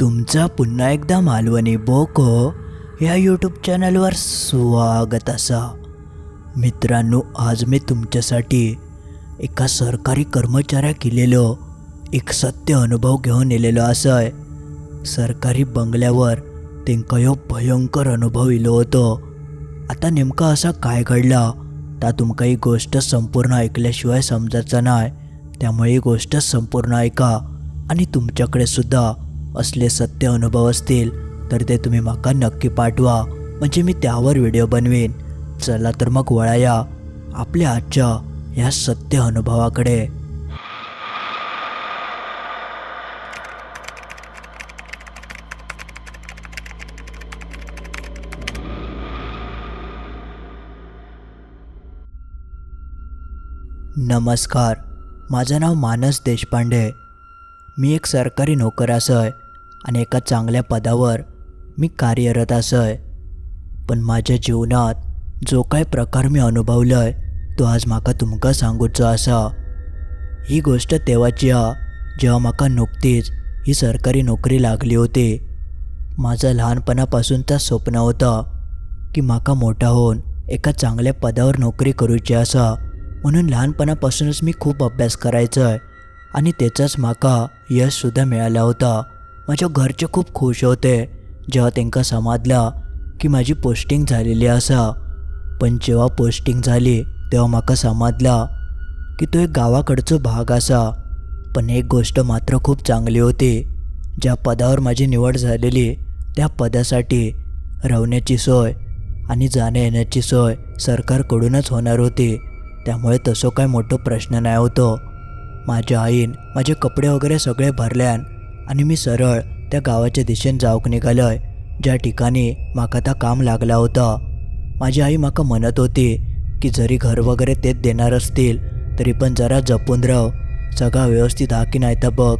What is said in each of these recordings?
तुमचा पुन्हा एकदा मालवणी बोको या यूट्यूब चॅनलवर स्वागत असा. मित्रांनो आज मी तुमच्यासाठी एका सरकारी कर्मचाऱ्या केलेलो एक सत्य अनुभव घेऊन येलेलो असय. सरकारी बंगल्यावर त्यांका ह्यो भयंकर अनुभव इलो होतो. आता नेमका असा काय घडला ता तुमका ही गोष्ट संपूर्ण ऐकल्याशिवाय समजायचं नाही त्यामुळे ही गोष्ट संपूर्ण ऐका आणि तुमच्याकडे सुद्धा असले सत्य अनुभव असतील तर ते तुम्ही माका नक्की पाठवा. म्हणजे मी त्यावर व्हिडिओ बनवीन. चला तर मग वळाया. आपल्या आजच्या या सत्य अनुभवाकडे. नमस्कार. माझं नाव मानस देशपांडे. मी एक सरकारी नोकर असं आहे आणि एका चांगल्या पदावर मी कार्यरत असय. पण माझ्या जीवनात जो काय प्रकार मी अनुभवलंय तो आज म्हाका तुमकां सांगूचो आसा. ही गोष्ट तेव्हाची हा जेव्हा म्हाका नुकतीच ही सरकारी नोकरी लागली होती. माझा लहानपणापासूनचा स्वप्न होता की म्हाका मोठा होऊन एका चांगल्या पदावर नोकरी करूची असा म्हणून लहानपणापासूनच मी खूप अभ्यास करायचो आहे आणि त्याचाच म्हाका यशसुद्धा मिळाला होता. माझ्या घरचे खूप खुश होते. जेव्हा त्यांका समाजला की माझी पोस्टिंग झालेली असा. पण जेव्हा पोस्टिंग झाली तेव्हा म्हाका समाजला की तो एक गावाकडचो भाग असा. पण एक गोष्ट मात्र खूप चांगली होती. ज्या पदावर माझी निवड झालेली त्या पदासाठी राहण्याची सोय आणि जाण्या येण्याची सोय सरकारकडूनच होणार होती. त्यामुळे तसं काय मोठं प्रश्न नाही होतो. माझ्या आईन माझे कपडे वगैरे सगळे भरल्यान आणि मी सरळ त्या गावाच्या दिशेने जाऊक निघालोय ज्या ठिकाणी म्हाका आता काम लागला होता. माझी आई म्हाका म्हणत होती की जरी घर वगैरे तेच देणार असतील तरी पण जरा जपून राह. सगळा व्यवस्थित हा की नाही तर बघ.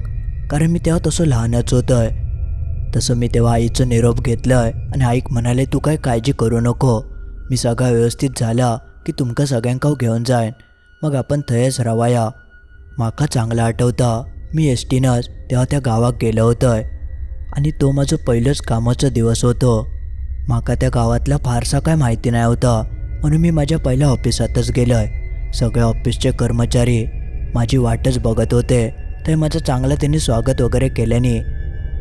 कारण मी तेव्हा तसं लहानच होतंय. तसं मी तेव्हा आईचं निरोप घेतलंय आणि आईक म्हणाले तू काय काळजी करू नको. मी सगळा व्यवस्थित झाला की तुमका सगळ्यांका घेऊन जाईन. मग आपण थंयच रावाया म्हाका चांगला आठवता. मी एस टीनंच तेव्हा त्या गावात गेलो होतंय. आणि तो माझं पहिलंच कामाचा दिवस होतो. माका त्या गावातला फारसा काय माहिती नाही होता. म्हणून मी माझ्या पहिल्या ऑफिसातच गेलो आहे सगळे ऑफिसचे कर्मचारी माझी वाटच बघत होते. ते माझं चांगलं त्यांनी स्वागत वगैरे केल्याने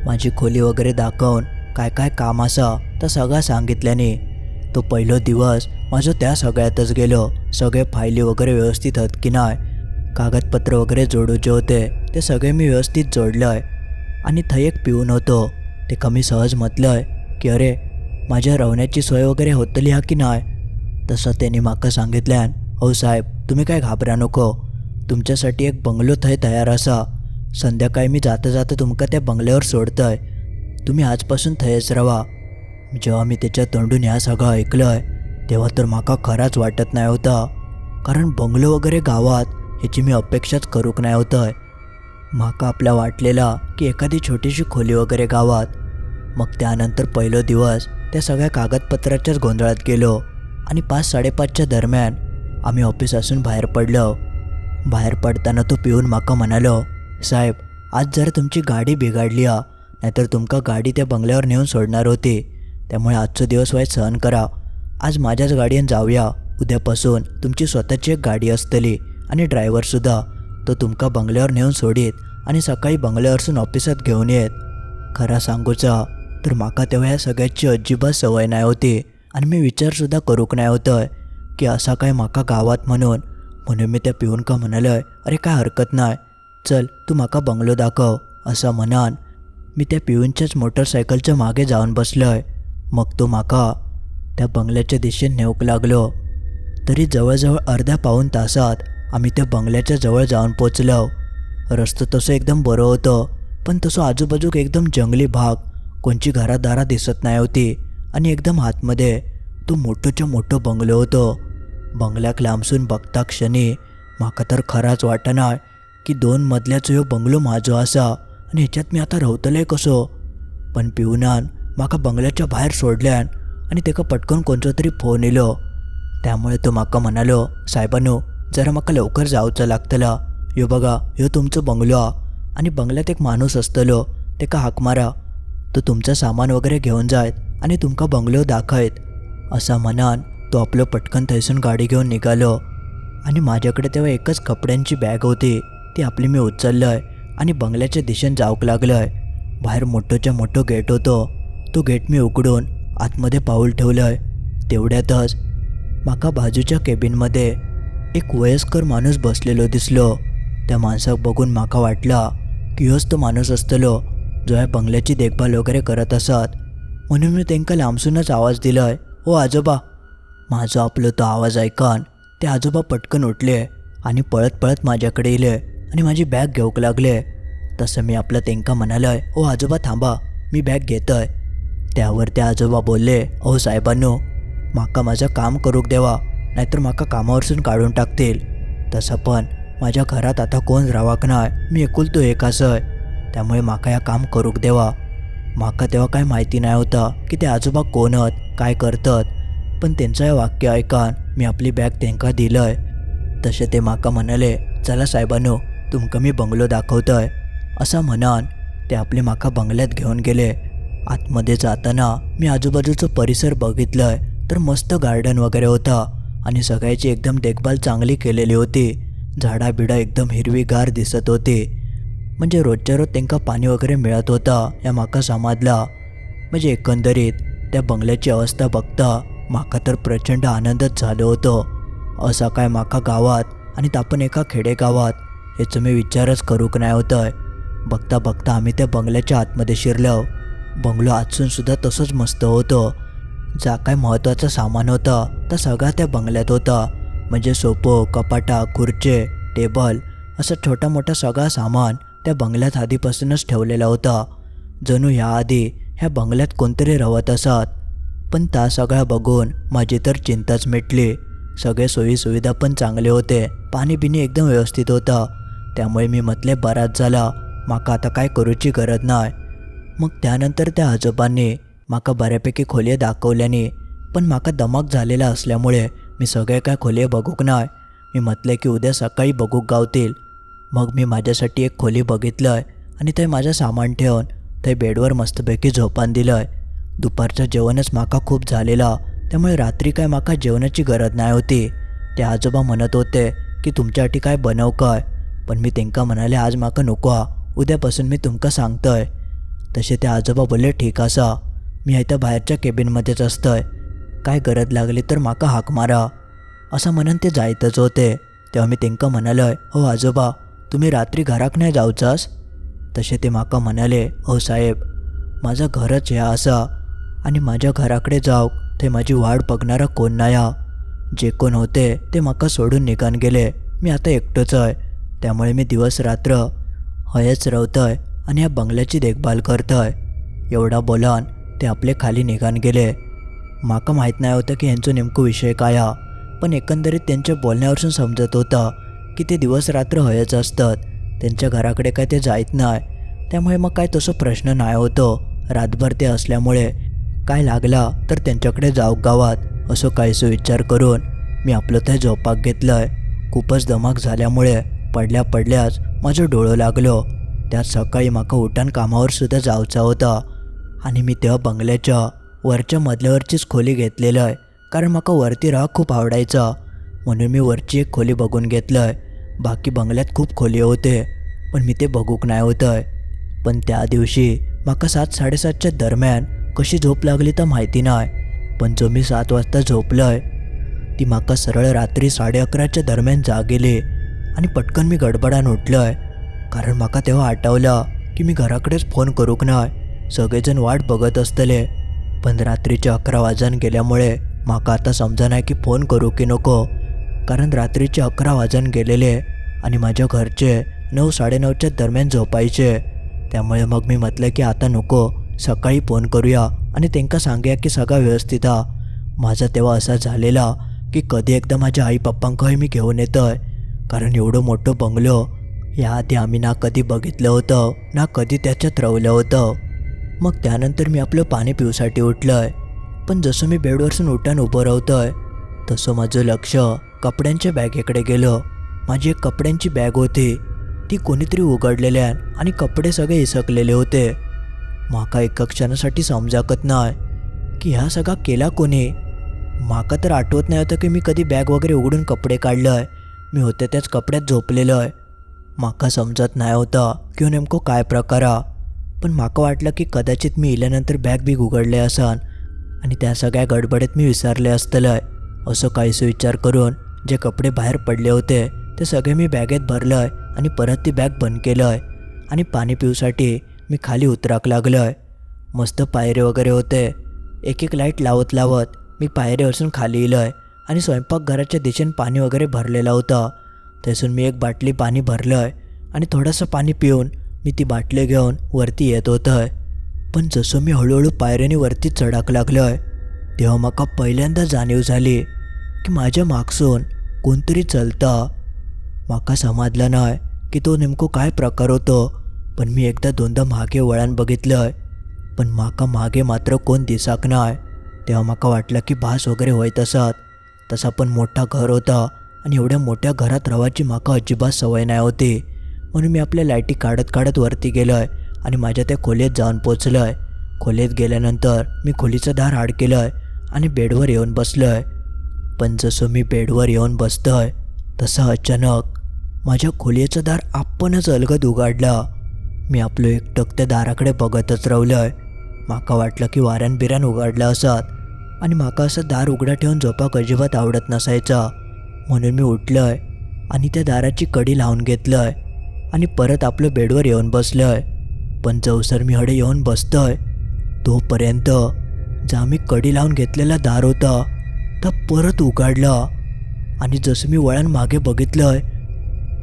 माझी खोली वगैरे दाखवून काय काय काम असा तर सगळं सांगितल्याने तो पहिलो दिवस माझं त्या सगळ्यातच गेलो. सगळे फायली वगैरे व्यवस्थित आहेत की नाही कागदपत्र वगैरे जोडूचे होते ते सगळे मी व्यवस्थित जोडलं आहे. आणि थंय एक पिऊन होतो. ते कमी सहज म्हटलं आहे की अरे माझ्या रवण्याची सोय वगैरे होतली हा की नाही? तसं त्यांनी माका सांगितल्यान हो साहेब तुम्ही काय घाबरा नको. तुमच्यासाठी एक बंगलो थंय तयार असा. संध्याकाळी मी जाता जाता तुमका त्या बंगल्यावर सोडतंय. तुम्ही आजपासून थंयच रवा. जेव्हा मी त्याच्या तोंडून ह्या सगळं ऐकलंय तेव्हा तर माका खराच वाटत नाही होता. कारण बंगलो वगैरे गावात ह्याची मी अपेक्षाच करूक नाही होतंय. माका आपल्या वाटलेला की एखादी छोटीशी खोली वगैरे गावात. मग त्यानंतर पहिलो दिवस त्या सगळ्या कागदपत्राच्याच गोंधळात गेलो आणि पाच साडेपाचच्या दरम्यान आम्ही ऑफिसातून बाहेर पडलो. बाहेर पडताना तो पिऊन माका म्हणालो साहेब आज जर तुमची गाडी बिघाडली हा नाहीतर तुमका गाडी त्या बंगल्यावर नेऊन सोडणार होती. त्यामुळे आजचा दिवस वाईट सहन करा. आज माझ्याच गाडीन जाऊया. उद्यापासून तुमची स्वतःची एक गाडी असतली. आणि ड्रायव्हरसुद्धा तो तुमका बंगल्यावर नेऊन सोडीत आणि सकाळी बंगल्यावरसून ऑफिसात घेऊन येत. खरा सांगूचा तर माका तेव्हा या सगळ्याची अजिबात सवय नाही होती आणि मी विचारसुद्धा करूक नाही होतं की असा काय माका गावात म्हणून. म्हणून मी त्या पिऊन का म्हणालोय अरे काय हरकत नाही. चल तू माका बंगलो दाखव असं म्हणान. मी त्या पिऊनच्याच मोटरसायकलच्या मागे जाऊन बसलोय. मग तो माका त्या बंगल्याच्या दिशेने नेऊक लागलो. तरी जवळजवळ अर्ध्या पाऊन तासात आम्ही त्या बंगल्याच्या जवळ जाऊन पोचलो. रस्तो तसं एकदम बरं होतं पण तसं आजूबाजूक एकदम जंगली भाग. कोणची घरादारा दिसत नाही होती आणि एकदम आतमध्ये तो मोठंच्या मोठं बंगलो होतं. बंगल्याक लांबसून बघता क्षणी म्हाका तर खराच वाटना की दोन मजल्याचो ह्यो बंगलो म्हाजो आसा आणि ह्याच्यात मी आता रावतलें कसो? पण पिवनान म्हाका बंगल्याच्या बाहेर सोडल्यान आणि तेका पटकन कोणचो तरी फोन येयलो त्यामुळे तो म्हाका म्हणालो साहेबांनो जरा म्हाका लवकर जावचं लागतला. ह्यो बघा ह्यो तुमचो बंगलो हा आणि बंगल्यात एक माणूस असतलो तेका हाक मारा. तो तुमचं सामान वगैरे घेऊन जायत आणि तुमका बंगलो दाखयत. असा म्हणान तो आपलं पटकन थैसून गाडी घेऊन निघालो. आणि माझ्याकडे तेव्हा एकच कपड्यांची बॅग होती. ती आपली मी उचललंय आणि बंगल्याच्या दिशेने जाऊक लागलंय. बाहेर मोठोच्या मोठं गेट होतो. तो गेट मी उघडून आतमध्ये पाऊल ठेवलंय. तेवढ्यातच माका बाजूच्या केबिनमध्ये एक वयस्कर माणूस बसलेलो दिसलो. त्या माणसाक बघून माका वाटला की ह्योच तो माणूस असतलो जो या बंगल्याची देखभाल वगैरे करत असत. म्हणून मी त्यांका लांबसूनच आवाज दिलाय ओ आजोबा. माझा आपलं तो आवाज ऐकन ते आजोबा पटकन उठले आणि पळत पळत माझ्याकडे येले आणि माझी बॅग घेऊक लागले. तसं मी आपलं तेंका म्हणालोय ओ आजोबा थांबा मी बॅग घेतोय. त्यावर ते आजोबा बोलले अहो साहेबांनो माका माझं काम करूक देवा नाहीतर म्हाका कामावरसून काढून टाकतील. तसं पण माझ्या घरात आता कोण रावाक नाय मी एकुलतो एक असय त्यामुळे माका या काम करूक देवा. माका तेव्हा काय माहिती नाही होता की ते आजोबा कोण आहेत काय करतात. पण त्यांचं हे वाक्य ऐकान मी आपली बॅग त्यांका दिलंय. तसे ते माका म्हणाले चला साहेबांनो तुमका मी बंगलो दाखवतोय. असं म्हणान ते आपले माका बंगल्यात घेऊन गेले. आतमध्ये जाताना मी आजूबाजूचं परिसर बघितलंय तर मस्त गार्डन वगैरे होता. आणि सगळ्याची एकदम देखभाल चांगली केलेली होती. झाडाबिडा एकदम हिरवीगार दिसत होती. म्हणजे रोजच्या रोज त्यांका पाणी वगैरे मिळत होता या माका समाजला. म्हणजे एकंदरीत त्या बंगल्याची अवस्था बघता माका तर प्रचंड आनंदच झालो होतो. असा काय माका गावात आणि तापण एका खेडेगावात याचं मी विचारच करूक नाही होतंय. बघता बघता आम्ही त्या बंगल्याच्या आतमध्ये शिरलो. बंगलो आजसूनसुद्धा तसंच मस्त होतं. जा काय महत्त्वाचं सामान होतं. आता सगळा त्या बंगल्यात होता. म्हणजे सोपं कपाटा खुर्चे टेबल असं छोटा मोठा सगळा सामान त्या बंगल्यात आधीपासूनच ठेवलेला होता. जणू ह्याआधी ह्या बंगल्यात कोणतरी रवत असत. पण त्या सगळ्या बघून माझी तर चिंताच मिटली. सगळे सोयीसुविधा पण चांगले होते. पाणी बिणी एकदम व्यवस्थित होतं. त्यामुळे मी म्हटले बराच झाला. माका आता काय करूची गरज नाही मग त्यानंतर त्या आजोबांनी माका बऱ्यापैकी खोले दाखवल्याने पण माका दमाक झालेला असल्यामुळे मी सगळे काय खोली बघूक नाही मी म्हटलं की उद्या सकाळी बघूक गावतील. मग मी माझ्यासाठी एक खोली बघितलंय आणि ते माझं सामान ठेवून ते बेडवर मस्तपैकी झोपान दिलंय. दुपारचं जेवणच माका खूप झालेला त्यामुळे रात्री काय माका जेवणाची गरज नाही होती. ते आजोबा म्हणत होते की तुमच्यासाठी काय बनव काय पण मी तेंका म्हणाले आज माका नको हा. उद्यापासून मी तुमका सांगतोय. तसे ते आजोबा बोलले ठीक असा. मी इथं बाहेरच्या केबिनमध्येच असतंय. काय गरज लागली तर माका हाक मारा. असं म्हणून ते जायतच होते. तेव्हा मी तेंका म्हणालोय हो आजोबा तुम्ही रात्री घराक नाही जावचास तसे ते माका म्हणाले हो साहेब माझं घरच ह्या असा आणि माझ्या घराकडे जावक ते माझी वाट बघणारा कोण नाही जे कोण होते ते माका सोडून निघान गेले. मी आता एकटोच आहे. त्यामुळे मी दिवस रात्र हयच रवतय आणि या बंगल्याची देखभाल करतय. एवढा बोलान ते आपले खाली निघान गेले. माका माहीत नाही होतं की यांचं नेमकं विषय काय हा. पण एकंदरीत त्यांच्या बोलण्यावरून समजत होतं की ते दिवस रात्र हयच असतात. त्यांच्या घराकडे काय ते जायत नाही. त्यामुळे मग काय तसं प्रश्न नाही होतो. रातभर ते असल्यामुळे काय लागला तर त्यांच्याकडे जाऊ गावात असं काहीसं विचार करून मी आपलं ते झोपाक घेतलंय. खूपच दमाक झाल्यामुळे पडल्या पडल्याच माझं डोळं लागलो. त्यात सकाळी माका उठाण कामावर सुद्धा जायचा होता आणि मी तेव्हा बंगल्याच्या वरच्या मधल्यावरचीच खोली घेतलेलं आहे. कारण म्हाका वरती राहा खूप आवडायचा. म्हणून मी वरची एक खोली बघून घेतलं आहे बाकी बंगल्यात खूप खोली होते. पण मी ते बघूक नाही होतंय. पण त्या दिवशी माका सात साडेसातच्या दरम्यान कशी झोप लागली तर माहिती नाही. पण जो मी सात वाजता झोपलंय ती माका सरळ रात्री साडे अकराच्या दरम्यान जागेली आणि पटकन मी गडबडान उठलंय. कारण माका तेव्हा आठवलं की मी घराकडेच फोन करूक नाय सगळेजण वाट बघत असतले. पण रात्रीचे अकरा वाजन गेल्यामुळे माका आता समजना की फोन करू की नको. कारण रात्रीचे अकरा वाजन गेलेले आणि माझ्या घरचे नऊ साडेनऊच्या दरम्यान झोपायचे. त्यामुळे मग मी म्हटलं की आता नको सकाळी फोन करूया आणि त्यांका सांगूया की सगळा व्यवस्थित हा माझा तेव्हा असा झालेला की कधी एकदा माझ्या आई पप्पांकही मी घेऊन येतो आहे कारण एवढं मोठं बंगलो याआधी आम्ही ना कधी बघितलं होतं ना कधी त्याच्यात रवलं होतं. मग त्यानंतर मी आपलं पाणी पिऊसाठी उठलं आहे पण जसं मी बेडवरसून उठान उभं राहतोय तसं माझं लक्ष कपड्यांच्या बॅगेकडे गेलं. माझी एक कपड्यांची बॅग होती. ती कोणीतरी उघडलेल्या आणि कपडे सगळे इसकलेले होते. माका एका क्षणासाठी समजाकत नाही की ह्या सगळा केला कोणी. माका तर आठवत नाही होतं की मी कधी बॅग वगैरे उघडून कपडे काढलंय. मी होते त्याच कपड्यात झोपलेलो आहे माका समजत नाही होता की हो नेमकं काय प्रकार हा पण माका वाटलं की कदाचित मी इल्यानंतर बॅग बीग उघडले असन. आणि त्या सगळ्या गडबडीत मी विसरले असतलंय. असं काहीसं विचार करून जे कपडे बाहेर पडले होते ते सगळे मी बॅगेत भरलंय आणि परत ती बॅग बंद केलंय. आणि पाणी पिऊसाठी मी खाली उतराक लागलोय. मस्त पायरे वगैरे होते. एक एक लाइट लावत लावत मी पायरेवरसून खाली इलोय आणि स्वयंपाकघराच्या दिशेने पाणी वगैरे भरलेलं होतं. तसून मी एक बाटली पाणी भरलंय आणि थोडंसं पाणी पिऊन मी ती बाटली घेऊन वरती येत होतं पण जसं मी हळूहळू पायऱ्याने वरती चढाक लागलोय तेव्हा माका पहिल्यांदा जाणीव झाली की माझ्या मागसून कोणतरी चलता. माका समजलं नाही की तो नेमको काय प्रकार होतो पण मी एकदा दोनदा मागे वळण बघितलंय. पण माका मागे मात्र कोण दिसाक नाही. तेव्हा माका वाटलं की भास वगैरे होत असत. तसा पण मोठा घर होता आणि एवढ्या मोठ्या घरात राहायची माका अजिबात सवय नाही होती. म्हणून मी आपल्या लाईटी काढत काढत वरती गेलो आहे आणि माझ्या त्या खोलीत जाऊन पोचलोय. खोलीत गेल्यानंतर मी खोलीचं दार आड आहे आणि बेडवर येऊन आहे पण जसं मी बेडवर येऊन आहे तसं अचानक माझ्या खोलीचं दार आपणच अलगद उघडला. मी आपलं एकटक त्या दाराकडे बघतच राहिलोय. माका वाटलं की वाऱ्यान बिऱ्यान उघडलं असत आणि माका असं दार उघडा ठेवून झोपाक अजिबात आवडत नसायचा. म्हणून मी उठलोय आणि त्या दाराची कडी लावून घेतलं आहे आणि परत आपलं बेडवर येऊन आहे पण जवसर मी हडे येऊन बसतोय. तोपर्यंत जा मी कडी लावून घेतलेला दार होता तर परत उघडलं. आणि जसं मी वळण मागे बघितलंय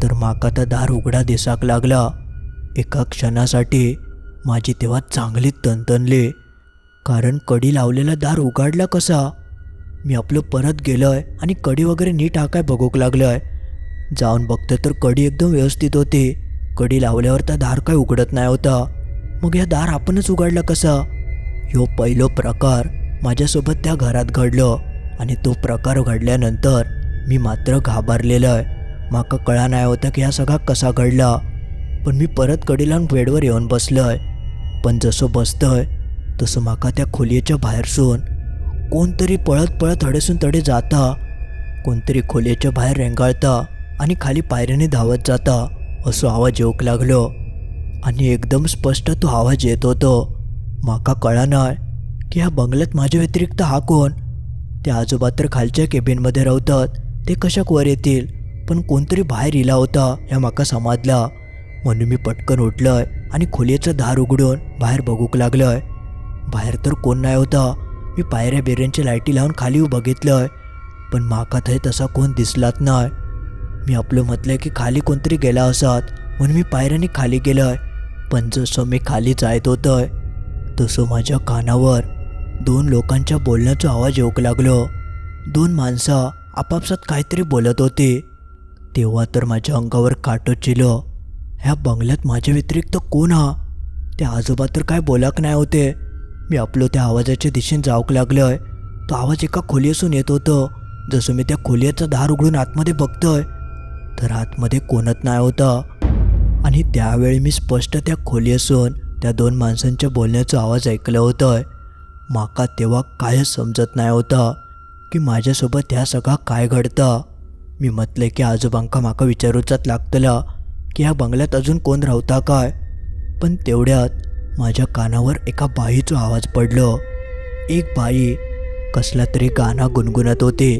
तर माका तर दार उघडा दिसाक लागला. एका क्षणासाठी माझी तेव्हा चांगली तणतणली. कारण कडी लावलेला दार उघडला कसा? मी आपलं परत गेलोय आणि कडी वगैरे नीट हाकाय बघूक लागलोय. जाऊन बघतो तर कडी एकदम व्यवस्थित होती. कडी लावल्यावर त्या दार काय उघडत नाही होता. मग ह्या दार आपणच उघडला कसा? ह्यो पहिलो प्रकार माझ्यासोबत त्या घरात घडलो आणि तो प्रकार घडल्यानंतर मी मात्र घाबरलेलो आहे. माका कळा नाही होता की हा सगळा कसा घडला. पण मी परत कडी लावून बेडवर येऊन बसलोय पण जसं बसतोय तसं माका त्या खोलीच्या बाहेरसून कोणतरी पळत पळत हडेसून तडे जाता. कोणतरी खोलीच्या बाहेर रेंगाळता. आणि खाली पायऱ्याने धावत जाता असो आवाज येऊक लागलो. आणि एकदम स्पष्ट तो आवाज येत होतो. माका कळा की ह्या बंगल्यात माझ्या व्यतिरिक्त हा कोण? ते आजोबा तर खालच्या केबिनमध्ये राहतात ते कशाक वर येतील? पण कोणतरी बाहेर इला होता ह्या माका समाजला. म्हणून मी पटकन उठलंय आणि खोलीचं दार उघडून बाहेर बघूक लागलंय. बाहेर तर कोण नाही होता. मी पायऱ्या बिऱ्यांची लाईटी लावून खाली बघितलंय पण माका थंय तसा कोण दिसलाच नाही मी आपलं म्हटलंय की खाली कोणतरी गेला असत म्हणून मी पायऱ्याने खाली गेलोय. पण जसं मी खाली जायत होतंय तसं माझ्या कानावर दोन लोकांच्या बोलण्याचा आवाज येऊक लागलो. दोन माणसं आपापसात काहीतरी बोलत होती. तेव्हा तर माझ्या अंगावर काटो चिलो. ह्या बंगल्यात माझ्या व्यतिरिक्त कोण हा? त्या आजोबा तर काय बोलाक नाही होते. मी आपलो त्या आवाजाच्या दिशेने जाऊक लागलोय. तो आवाज एका खोली असून येत होतं. जसं मी त्या खोलीचं दार उघडून आतमध्ये बघतोय तर आतमध्ये कोणत नाही होता. आणि त्यावेळी मी स्पष्ट त्या खोली असून त्या दोन माणसांच्या बोलण्याचा आवाज ऐकलं होतं माका तेव्हा कायच समजत नाही होता की माझ्यासोबत ह्या सगळा काय घडतं. मी म्हटलं की आजोबांका माका विचारूचाच लागतलं की ह्या बंगल्यात अजून कोण राहता काय? पण तेवढ्यात माझ्या कानावर एका बाईचा आवाज पडलो. एक बाई कसला तरी गाणं गुणगुणत होती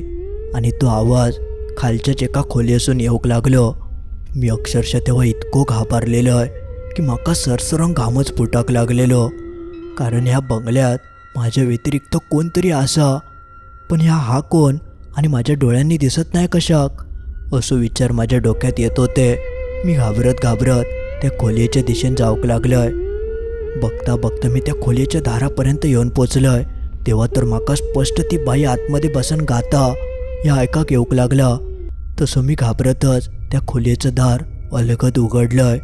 आणि तो आवाज खालच्याच एका खोली असून येऊक लागलो. मी अक्षरशः तेव्हा इतको घाबरलेलो आहे की माका सरसरंग घामच फुटाक लागलेलो. कारण ह्या बंगल्यात माझ्या व्यतिरिक्त कोणतरी असा पण ह्या हा कोण आणि माझ्या डोळ्यांनी दिसत नाही कशाक? असो विचार माझ्या डोक्यात येत होते. मी घाबरत घाबरत त्या खोलीच्या दिशेने जाऊक लागलोय. बघता बघता मी त्या खोलीच्या दारापर्यंत येऊन पोचलोय. तेव्हा तर माका स्पष्ट ती बाई आतमध्ये बसून गाता. या ऐकाक येऊक लागला. तसं मी घाबरतच त्या खोलीचं दार अलगद उघडलंय.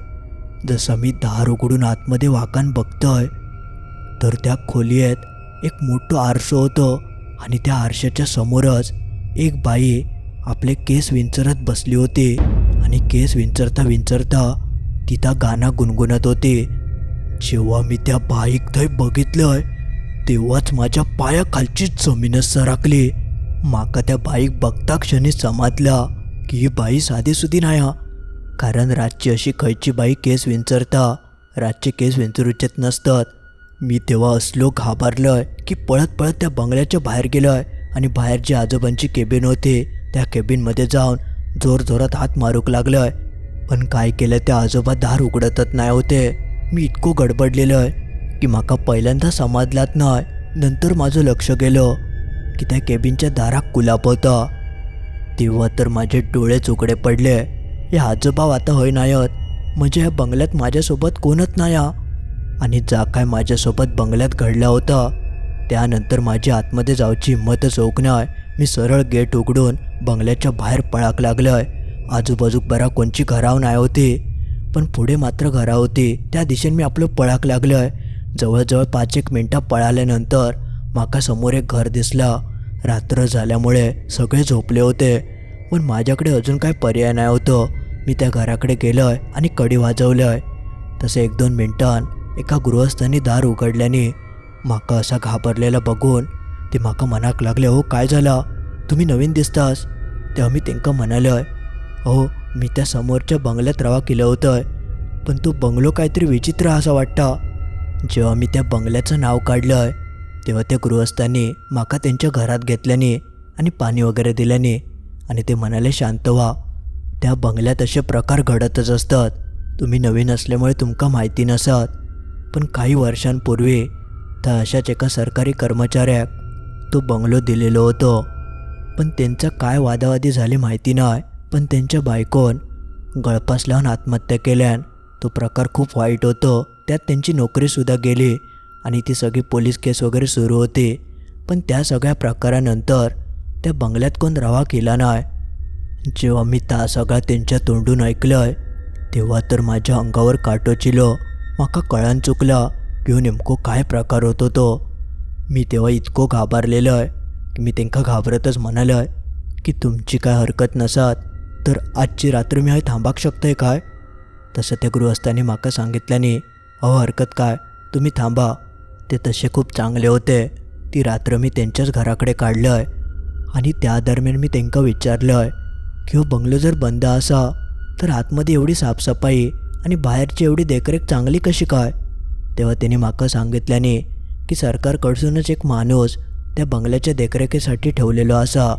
जसं मी दार उघडून आतमध्ये वाकान बघतोय. तर त्या खोलीत एक मोठं आरसं होतं आणि त्या आरशाच्या समोरच एक बाई आपले केस विंचरत बसली होती आणि केस विंचरता विंचरता तिथं गाणं गुणगुणत होती. जेव्हा मी त्या बाईक थंय बघितलंय तेव्हाच माझ्या पायाखालचीच जमीनच सरकली. माका त्या बाईक बघता क्षणी समजला की ही बाई साधीसुधी नाही हा. कारण रातची अशी खयची बाई केस विंचरता रातचे केस विंचरूचेत नसतात. मी तेव्हा असलो घाबरलोय की पळत पळत त्या बंगल्याच्या बाहेर गेलोय आणि बाहेर जे आजोबांची केबिन होती. त्या केबिनमध्ये जाऊन जोर जोरात हात मारूक लागलोय. पण काय केलं त्या आजोबा दार उघडतच नाही होते. मी इतको गडबडलेलो आहे की माका पहिल्यांदा समजलात नाही. नंतर माझं लक्ष गेलं. की त्या केबिनच्या दारात कुलाप होता. तेव्हा तर माझे डोळेच उघडे पडले. हे आजोबा आता होय नाहीत म्हणजे ह्या बंगल्यात माझ्यासोबत कोणच नाही हा. आणि जा काय माझ्यासोबत बंगल्यात घडला होता. त्यानंतर माझी आतमध्ये जाऊची हिंमतच नाही मी सरळ गेट उघडून बंगल्याच्या बाहेर पळाक लागलोय. आजूबाजूक बरा कोणची घराव नाही होती. पण पुढे मात्र घरा होती. त्या दिशेने मी आपलं पळाक लागलोय. जवळजवळ पाच एक मिनटं पळाल्यानंतर माका समोर एक घर दिसला. रात्र झाल्यामुळे सगळे झोपले होते. पण माझ्याकडे अजून काय पर्याय नाही होतं. मी त्या घराकडे गेलोय आणि कडी वाजवलंय. तसे एक दोन मिनटान एका गृहस्थांनी दार उघडल्याने माका असा घाबरलेला बघून ते माका मनाक लागले हो काय झाला? तुम्ही नवीन दिसतास. तेव्हा मी तेंका म्हणालोय हो मी त्या समोरच्या बंगल्यात रवा केलं होतं पण तो बंगलो काहीतरी विचित्र असा वाटता. जेव्हा मी त्या बंगल्याचं नाव काढलं तेव्हा त्या गृहस्थांनी माका त्यांच्या घरात घेतल्याने आणि पाणी वगैरे दिल्याने आणि ते म्हणाले शांत व्हा. त्या बंगल्यात असे प्रकार घडतच असतात. तुम्ही नवीन असल्यामुळे तुमका माहिती नसत. पण काही वर्षांपूर्वी त्या अशाच एका सरकारी कर्मचाऱ्याक तो बंगलो दिलेलो होतो. पण त्यांचं काय वादावादी झाली माहिती नाही. पण त्यांच्या बायकोन गळपास लावून आत्महत्या केल्यान तो प्रकार खूप वाईट होतो. त्यात त्यांची नोकरीसुद्धा गेली. आणि ती सगळी पोलीस केस वगैरे सुरू होते. पण त्या सगळ्या प्रकारानंतर त्या बंगल्यात कोण रवा केला नाही. जेव्हा मी ता सगळा त्यांच्या तोंडून ऐकलंय तेव्हा तर माझ्या अंगावर काटो चिलो. माका कळण चुकला की हो नेमको काय प्रकार होतो तो मी तेव्हा इतको घाबरलेलो आहे की मी त्यांना घाबरतच म्हणालोय की तुमची काय हरकत नसात तर आजची रात्र मी हाय थांबाक शकतंय काय? तसं त्या गृहस्थांनी माका सांगितल्याने अहो हरकत काय? तुम्ही थांबा. ते तसे खूप चांगले होते. ती रात्र मी त्यांच्याच घराकडे काढलं आहे आणि त्या दरम्यान मी त्यांना विचारलं आहे की हो बंगलो जर बंद असा तर आतमध्ये एवढी साफसफाई आणि बाहेरची एवढी देखरेख चांगली कशी काय? तेव्हा त्यांनी माका सांगितल्याने की सरकारकडसूनच एक माणूस त्या बंगल्याच्या देखरेखीसाठी ठेवलेलो असा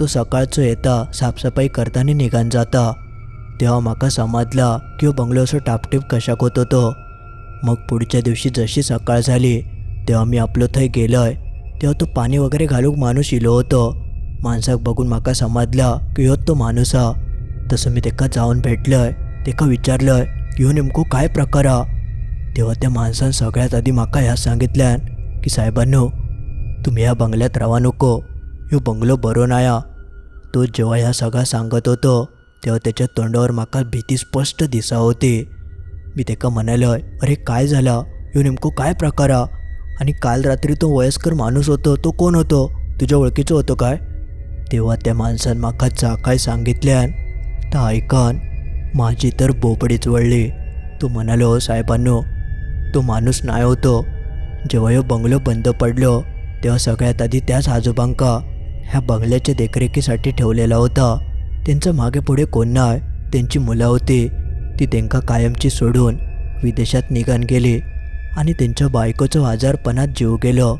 तो सकाळचो येता साफसफाई करताना निघान जाता. तेव्हा माका समजला की हो बंगलो असं टापटीप कशाक होत होतो मग पुढच्या दिवशी जशी सकाळ झाली तेव्हा मी आपलं थंय आहे तेव्हा तो पाणी वगैरे घालूक माणूस इलो होतो. माणसाक बघून माका समजला की हो तो माणूस हा. तसं मी तेका जाऊन भेटलंय तेका विचारलंय की हो नेमको काय प्रकार हा? तेव्हा त्या माणसान सगळ्यात आधी माका ह्या सांगितल्यान की साहेबांनो तुम्ही ह्या बंगल्यात रावा नको. ह्यो बंगलो बरो नाया. तो जेव्हा ह्या सगळा सांगत होतो तेव्हा त्याच्या तोंडावर माका भीती स्पष्ट दिसा होती. मी तेका म्हणालोय अरे काय झाला? ह्यो नेमको काय प्रकार हा आणि काल रात्री तो वयस्कर माणूस होतो तो कोण होतो? तुझ्या ओळखीचं होतो काय? तेव्हा त्या माणसान माका जा काय सांगितल्यान तर ऐकान माझी तर बोपडीच वळली. तो म्हणालो "हो साहेबांनो तो माणूस नाही होतो. जेव्हा ह्यो बंगलो बंद पडलो तेव्हा सगळ्यात आधी त्याच आजोबांका ह्या बंगल्याच्या देखरेखीसाठी ठेवलेला होता. त्यांचं मागे पुढे कोण नाही त्यांची मुलं होती. ती त्यांका कायमची सोडून विदेशात निघान गेली आणि त्यांच्या बायकोचं आजारपणात जीव गेलो.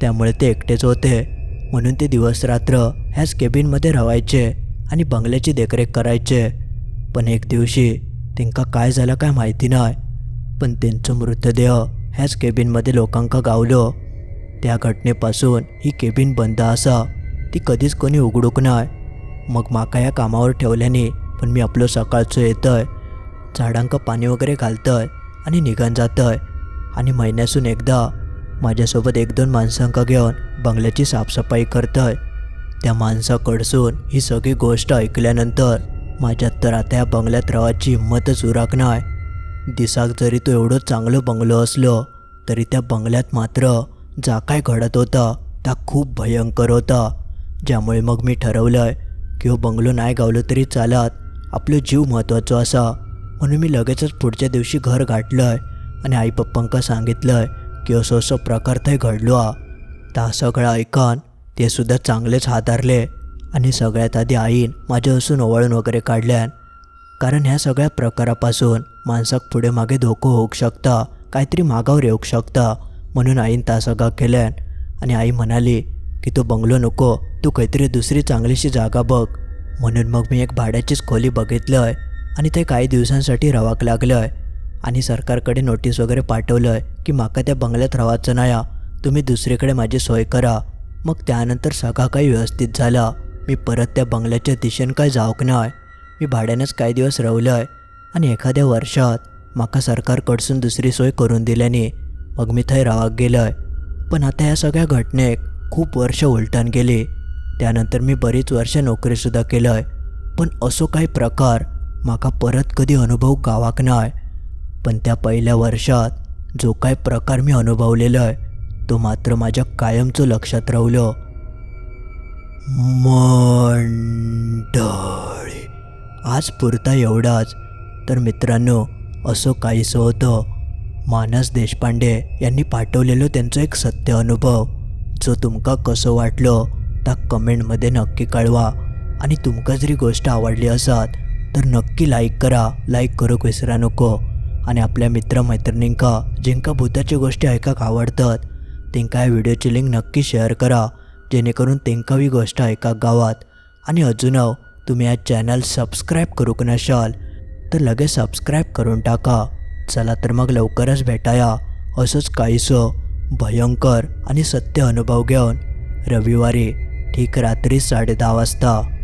त्यामुळे ते एकटेच होते. म्हणून ते दिवस रात्र ह्याच केबिनमध्ये राहायचे आणि बंगल्याची देखरेख करायचे. पण एक दिवशी त्यांका काय झालं काय माहिती नाही. पण त्यांचं मृतदेह ह्याच केबिनमध्ये लोकांका गावलो. त्या घटनेपासून ही केबिन बंद असा. ती कधीच कोणी उघडूक नाही. मग माका या कामावर ठेवल्याने पण मी आपलं सकाळचं येतंय. झाडांक पाणी वगैरे घालतंय आणि निघून जातंय. आणि महिन्यासून एकदा माझ्यासोबत एक दोन माणसांका घेऊन बंगल्याची साफसफाई करतंय. त्या माणसाकडसून ही सगळी गोष्ट ऐकल्यानंतर माझ्यात तर आता या बंगल्यात रवाची हिंमतच उराक नाही दिसाक जरी तो एवढं चांगलं बंगलो असलो तरी त्या बंगल्यात मात्र जा काय घडत होता त्या खूप भयंकर होता. ज्यामुळे मग मी ठरवलंय की हो बंगलो नाही गावलो तरी चालत. आपलं जीव महत्त्वाचा असा. म्हणून मी लगेचच पुढच्या दिवशी घर गाठलं आहे आणि आई पप्पांका सांगितलं आहे की असं असं प्रकार थंय घडलो आ. ता सगळं ऐकन ते सुद्धा चांगलेच हातारले आणि सगळ्यात आधी आईन माझ्या असून ओवाळून वगैरे काढल्यान. कारण ह्या सगळ्या प्रकारापासून माणसाक पुढे मागे धोको होऊ शकता काहीतरी मागावर येऊ शकता म्हणून आईन ता सगळं केल्यान. आणि आई म्हणाली की तू बंगलो नको तू काहीतरी दुसरी चांगलीशी जागा बघ. म्हणून मग मी एक भाड्याचीच खोली बघितलं आहे आणि ते काही दिवसांसाठी रवाक आहे आणि सरकारकडे नोटीस वगैरे पाठवलं आहे की माका त्या बंगल्यात राहायचं नाही तुम्ही दुसरीकडे माझी सोय करा. मग त्यानंतर सगळा काही व्यवस्थित झाला. मी परत त्या बंगल्याच्या दिशेनं काय जाऊक नाही मी भाड्यानंच काही दिवस रावलंय. आणि एखाद्या वर्षात माका सरकारकडसून दुसरी सोय करून दिल्याने मग मी थंय रावाक आहे पण आता ह्या सगळ्या घटनेक खूप वर्ष उलटान गेली. त्यानंतर मी बरीच वर्ष नोकरीसुद्धा आहे पण असो काही प्रकार म्हाका परत कधी अनुभव गावाक नाय पण त्या पहिल्या वर्षात जो काय प्रकार मी अनुभवलेलो आहे तो मात्र माझ्या कायमचं लक्षात राहिलो. मंडळी आज पुरता एवढाच. तर मित्रांनो असं काहीसं होतं. मानस देशपांडे यांनी पाठवलेलं त्यांचं एक सत्य अनुभव. जो तुमका कसं वाटलं त्या कमेंटमध्ये नक्की कळवा. आणि तुमका जरी गोष्ट आवडली असत तर नक्की लाईक करा. लाईक करूक विसरा नको आणि आपल्या मित्रमैत्रिणींका जिंका भूताच्या गोष्टी ऐकाक आवडतात तेंका या व्हिडिओची लिंक नक्की शेअर करा. जेणेकरून तेंका ही गोष्ट ऐकाक गावात. आणि अजून हो, तुम्ही या चॅनल सबस्क्राईब करूक नशाल तर लगेच सबस्क्राईब करून टाका. चला तर मग लवकरच भेटाया. असंच काहीसं भयंकर आणि सत्य अनुभव घेऊन रविवारी ठीक रात्री साडे दहा वाजता.